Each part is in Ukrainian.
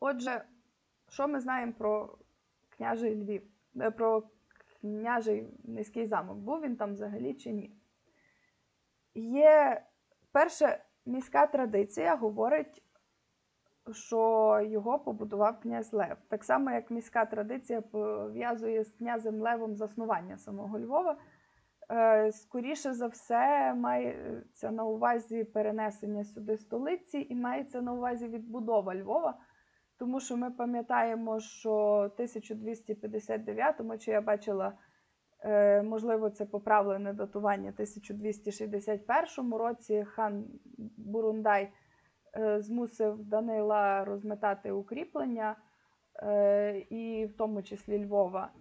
Отже, що ми знаємо про княжий Львів, Е, про княжий низький замок? Був він там взагалі чи ні? Є перша міська традиція говорить, що його побудував князь Лев. Так само, як міська традиція пов'язує з князем Левом заснування самого Львова. Е, Скоріше за все, мається на увазі перенесення сюди столиці і мається на увазі відбудова Львова. Тому що ми пам'ятаємо, що в 1259-му, чи я бачила, е, можливо, це поправлене датування 1261 році хан Бурундай е, змусив Данила розметати укріплення, е, і в тому числі Львова.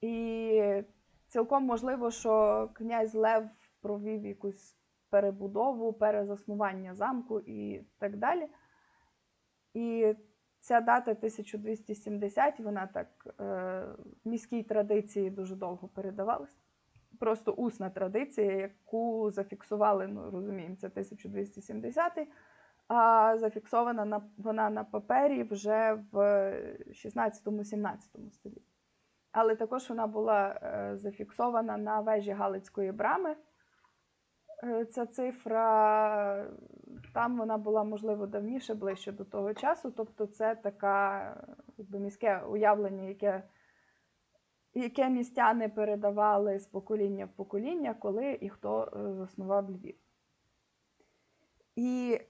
І цілком можливо, що князь Лев провів якусь перебудову, перезаснування замку і так далі. І ця дата 1270, вона так е, в міській традиції дуже довго передавалась. Просто усна традиція, яку зафіксували, ну розуміємо, це 1270 а зафіксована на, вона на папері вже в 16-17 столітті. Але також вона була е, зафіксована на вежі Галицької брами. Е, Ця цифра, там вона була, можливо, давніше, ближче до того часу. Тобто, це така якби, міське уявлення, яке, яке містяни передавали з покоління в покоління, коли і хто е, заснував Львів. І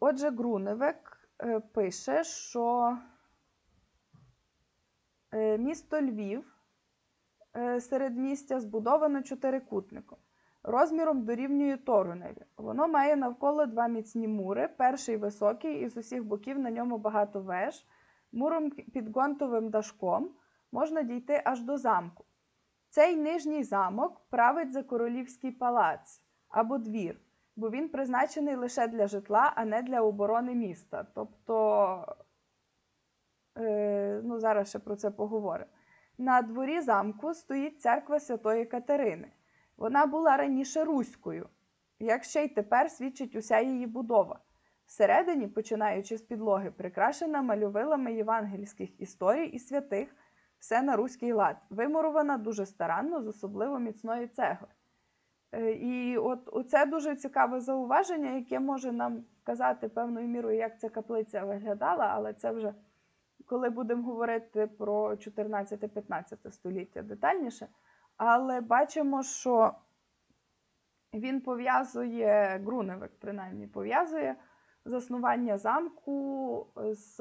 отже, Груневик е, пише, що е, місто Львів е, середмістя збудовано чотирикутником розміром дорівнює Торуневі. Воно має навколо два міцні мури. Перший високий, і з усіх боків на ньому багато веж. Муром під гонтовим дашком можна дійти аж до замку. Цей нижній замок править за королівський палац або двір, бо він призначений лише для житла, а не для оборони міста. Тобто, е, ну зараз ще про це поговоримо. На дворі замку стоїть церква Святої Катерини. Вона була раніше руською, як ще й тепер свідчить уся її будова. Всередині, починаючи з підлоги, прикрашена мальовилами євангельських історій і святих, все на руський лад, вимурована дуже старанно, з особливо міцної цегли. Е, І от оце дуже цікаве зауваження, яке може нам казати певною мірою, як ця каплиця виглядала, але це вже коли будемо говорити про 14-15 століття детальніше. Але бачимо, що він пов'язує, Груневик, принаймні, пов'язує заснування замку з,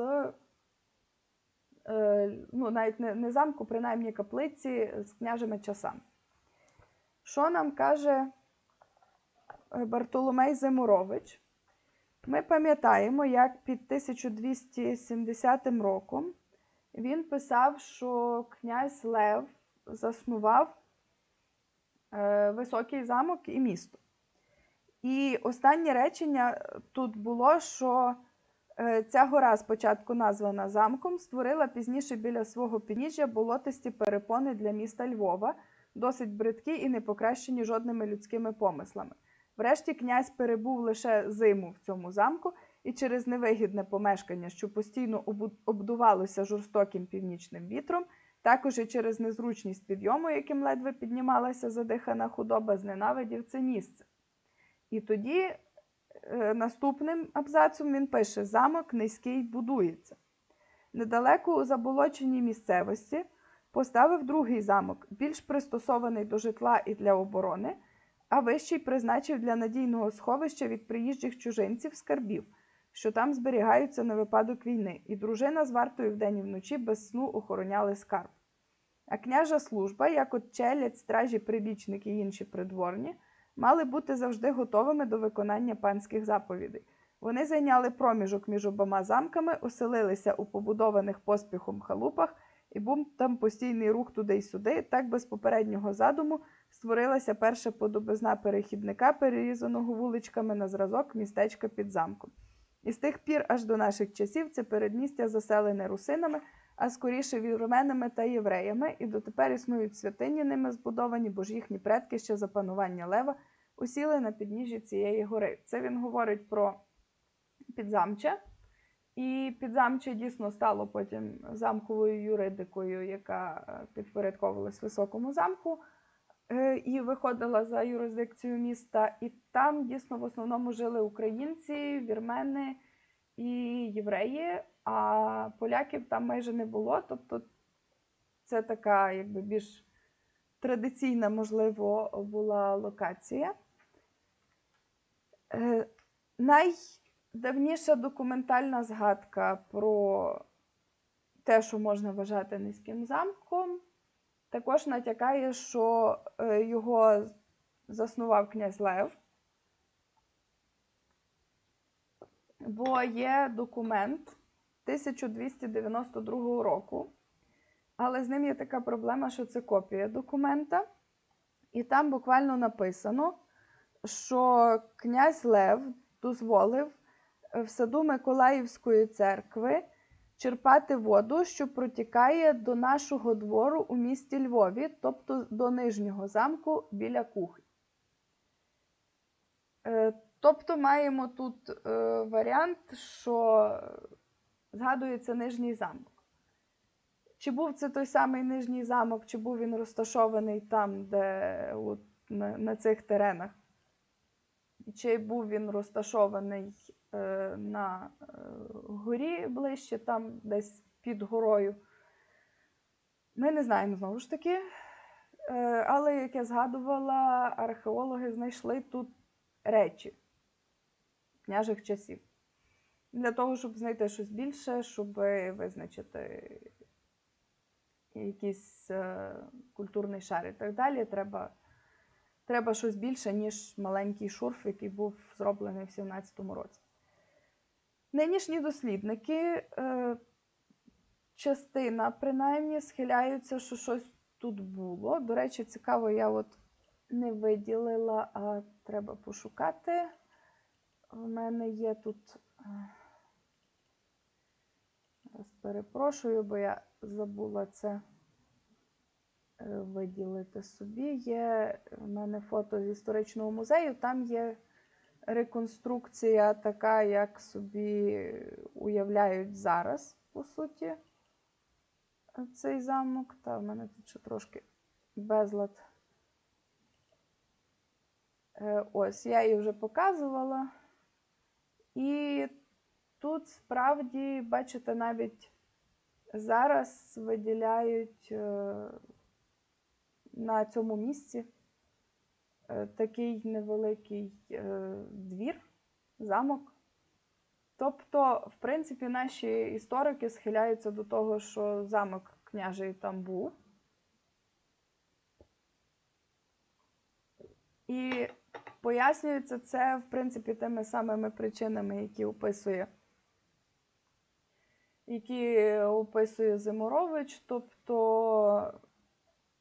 е, ну, навіть не, не замку, принаймні каплиці з княжими часами. Що нам каже е, Бартоломей Зимурович? Ми пам'ятаємо, як під 1270 роком він писав, що князь Лев заснував високий замок і місто. І останнє речення тут було, що е, ця гора, спочатку названа замком, створила пізніше біля свого підніжжя болотисті перепони для міста Львова, досить бридкі і не покращені жодними людськими помислами. Врешті князь перебув лише зиму в цьому замку, і через невигідне помешкання, що постійно обдувалося жорстоким північним вітром, також і через незручність підйому, яким ледве піднімалася задихана худоба, зненавидів це місце. І тоді е, наступним абзацом він пише: замок низький будується. Недалеко у заболоченій місцевості поставив другий замок, більш пристосований до житла і для оборони, а вищий призначив для надійного сховища від приїжджих чужинців скарбів, що там зберігаються на випадок війни, і дружина з вартою вдень і вночі без сну охороняли скарб. А княжа служба, як от челядь, стражі, прибічники і інші придворні, мали бути завжди готовими до виконання панських заповідей. Вони зайняли проміжок між обома замками, оселилися у побудованих поспіхом халупах, і був там постійний рух туди й сюди. Так без попереднього задуму створилася перша подобизна перехідника, перерізаного вуличками на зразок містечка під замком. І з тих пір аж до наших часів це передмістя заселене русинами, а скоріше вірменами та євреями, і дотепер існують святині ними збудовані, бо ж їхні предки ще за панування Лева усіли на підніжжі цієї гори. Це він говорить про підзамче. І підзамче дійсно стало потім замковою юридикою, яка е, підпорядковувалась високому замку е, і виходила за юрисдикцію міста. І там дійсно в основному жили українці, вірмени і євреї, а поляків там майже не було. Тобто це така, якби більш традиційна, можливо, була локація. Е, найдавніша документальна згадка про те, що можна вважати низьким замком, також натякає, що е, його заснував князь Лев. Бо є документ 1292 року, але з ним є така проблема, що це копія документа, і там буквально написано, що князь Лев дозволив в саду Миколаївської церкви черпати воду, що протікає до нашого двору у місті Львові, тобто до нижнього замку біля кухні. Е, Тобто маємо тут е, варіант, що згадується нижній замок. Чи був це той самий нижній замок, чи був він розташований там, де от, на, на цих теренах? Чи був він розташований е, на е, горі ближче, там десь під горою? Ми не знаємо знову ж таки. Е, але, як я згадувала, археологи знайшли тут речі княжих часів. Для того, щоб знайти щось більше, щоб визначити якийсь е, культурний шар і так далі, треба треба щось більше, ніж маленький шурф, який був зроблений в 17-му році. Нинішні дослідники, е, частина, принаймні, схиляються, що щось тут було. До речі, цікаво, я от не виділила, а треба пошукати. У мене є тут. Зараз перепрошую, бо я забула це е, виділити собі. Є в мене фото з історичного музею, там є реконструкція така, як собі уявляють зараз, по суті, цей замок. Та в мене тут ще трошки безлад. Е, ось, я її вже показувала. І тут справді, бачите, навіть зараз виділяють е, на цьому місці е, такий невеликий е, двір, замок. Тобто, в принципі, наші історики схиляються до того, що замок княжий там був. І Пояснюється це, в принципі, тими самими причинами, які описує які описує Зиморович, тобто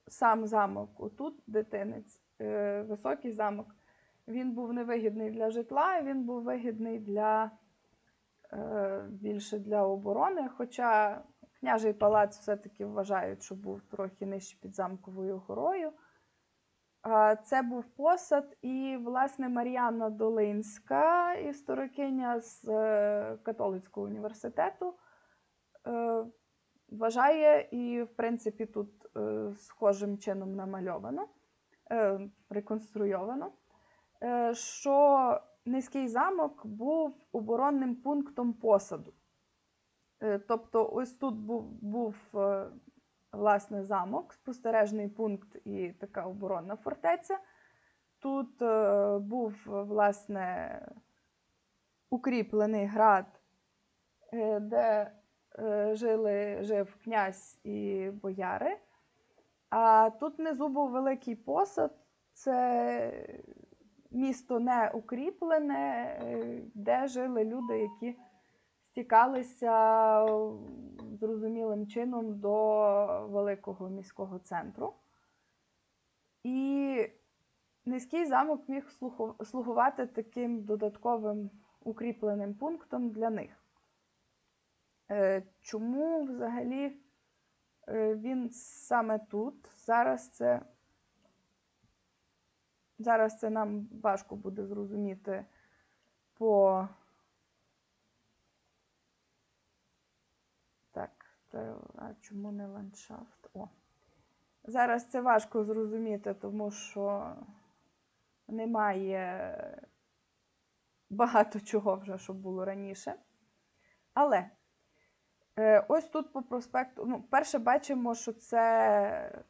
сам замок, отут дитинець, е, високий замок, він був невигідний для житла, він був вигідний для е, більше для оборони. Хоча княжий палац все-таки вважають, що був трохи нижче під замковою горою. Це був посад, і, власне, Мар'яна Долинська, історикиня з е, католицького університету, е, вважає, і, в принципі, тут е, схожим чином намальовано, реконструйовано, що низький замок був оборонним пунктом посаду. Тобто, ось тут був був власне замок, спостережний пункт і така оборонна фортеця. Тут е, був, власне, укріплений град, е, де е, жили, жив князь і бояри. А тут внизу був великий посад, це місто не укріплене, де жили люди, які стікалися зрозумілим чином до великого міського центру. І низький замок міг слугувати таким додатковим укріпленим пунктом для них. Е, чому взагалі е, він саме тут? Зараз це зараз це нам важко буде зрозуміти по Е, А чому не ландшафт? О. Зараз це важко зрозуміти, тому що немає багато чого вже, що було раніше. Але е, ось тут по проспекту, ну, перше бачимо, що це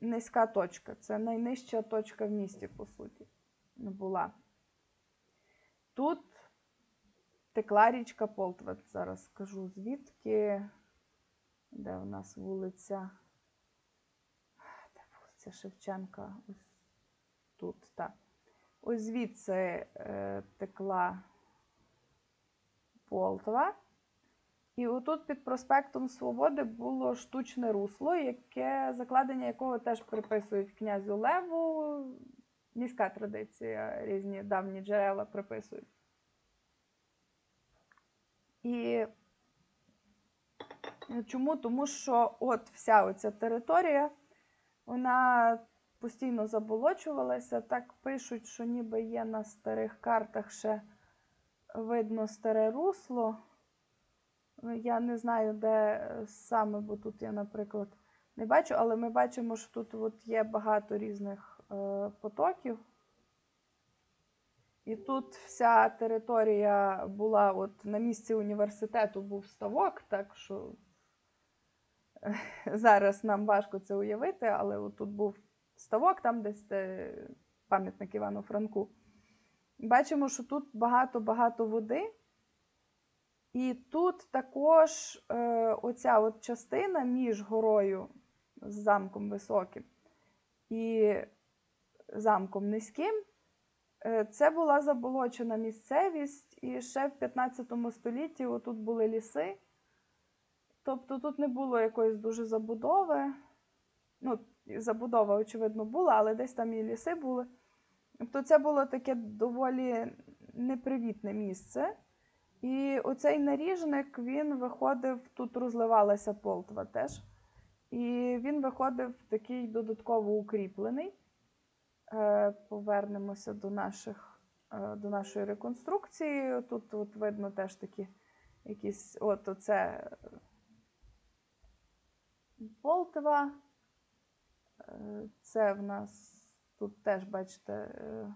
низька точка, це найнижча точка в місті, по суті, була. Тут текла річка Полтва. Зараз скажу звідки. Де у нас вулиця? Де вулиця Шевченка? Ось тут, так. Ось звідси е, текла Полтва. І отут під проспектом Свободи було штучне русло, яке, закладення якого теж приписують князю Леву. Міська традиція, різні давні джерела приписують. І чому? Тому що от вся оця територія, вона постійно заболочувалася. Так пишуть, що ніби є на старих картах ще видно старе русло. Ну, Я не знаю, де саме, бо тут я, наприклад, не бачу, але ми бачимо, що тут от є багато різних е, потоків. І тут вся територія була от на місці університету був ставок, так що е, зараз нам важко це уявити, але от тут був ставок, там десь де пам'ятник Івану Франку. Бачимо, що тут багато-багато води. І тут також е, оця от частина між горою з замком високим і замком низьким. Е, це була заболочена місцевість, і ще в 15 столітті тут були ліси. Тобто тут не було якоїсь дуже забудови. Ну, забудова, очевидно, була, але десь там і ліси були. Тобто це було таке доволі непривітне місце. І оцей наріжник він виходив, тут розливалася полтва теж. І він виходив такий додатково укріплений. Е, Повернемося до наших, е, до нашої реконструкції. Тут от видно теж такі якісь от оце Полтва. Е, Це в нас тут теж, бачите, е,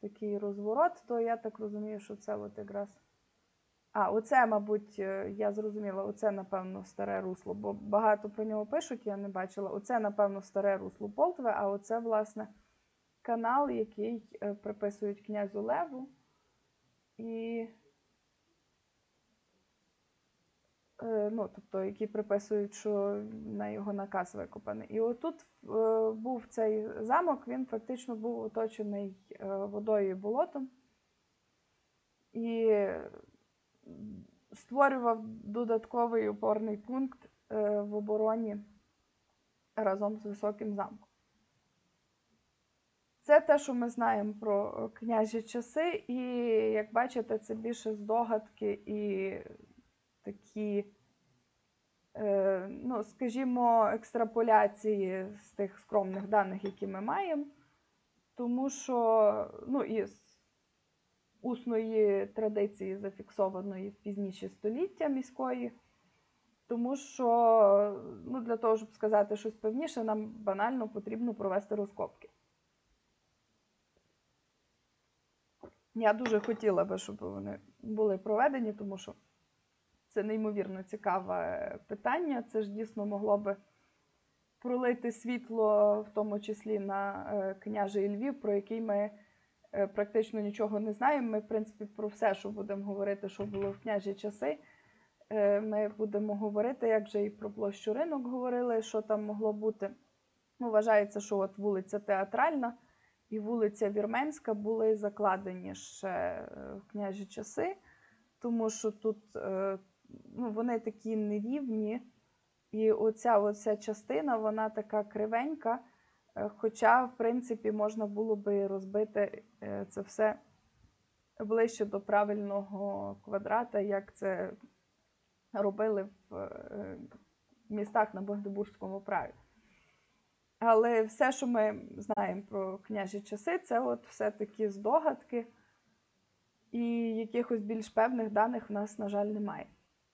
такий розворот, то я так розумію, що це от якраз. А, оце, мабуть, е, я зрозуміла, оце, напевно, старе русло, бо багато про нього пишуть, я не бачила. Оце, напевно, старе русло Полтви, а оце, власне, канал, який приписують князю Леву. І, е, ну, тобто, які приписують, що на його наказ викопаний. І отут е, був цей замок, він фактично був оточений е, водою і болотом. І створював додатковий опорний пункт е, в обороні разом з високим замком. Це те, що ми знаємо про княжі часи, і, як бачите, це більше здогадки і такі, е, ну, скажімо, екстраполяції з тих скромних даних, які ми маємо. Тому що, ну, із усної традиції, зафіксованої в пізніші століття міської. Тому що ну, для того, щоб сказати щось певніше, нам банально потрібно провести розкопки. Я дуже хотіла би, щоб вони були проведені, тому що це неймовірно цікаве питання. Це ж дійсно могло би пролити світло, в тому числі на е, княжий Львів, про який ми е, практично нічого не знаємо. Ми, в принципі, про все, що будемо говорити, що було в княжі часи. е, Ми будемо говорити, як вже і про площу ринок говорили, що там могло бути. Ну, Вважається, що от вулиця Театральна і вулиця Вірменська були закладені ще в княжі часи, тому що тут ну, вони такі нерівні, і оця, оця частина, вона така кривенька. е, Хоча, в принципі, можна було би розбити е, це все ближче до правильного квадрата, як це робили в е, містах на Богдебурзькому праві. Але все, що ми знаємо про княжі часи, це от все-таки здогадки, і якихось більш певних даних в нас, на жаль, немає.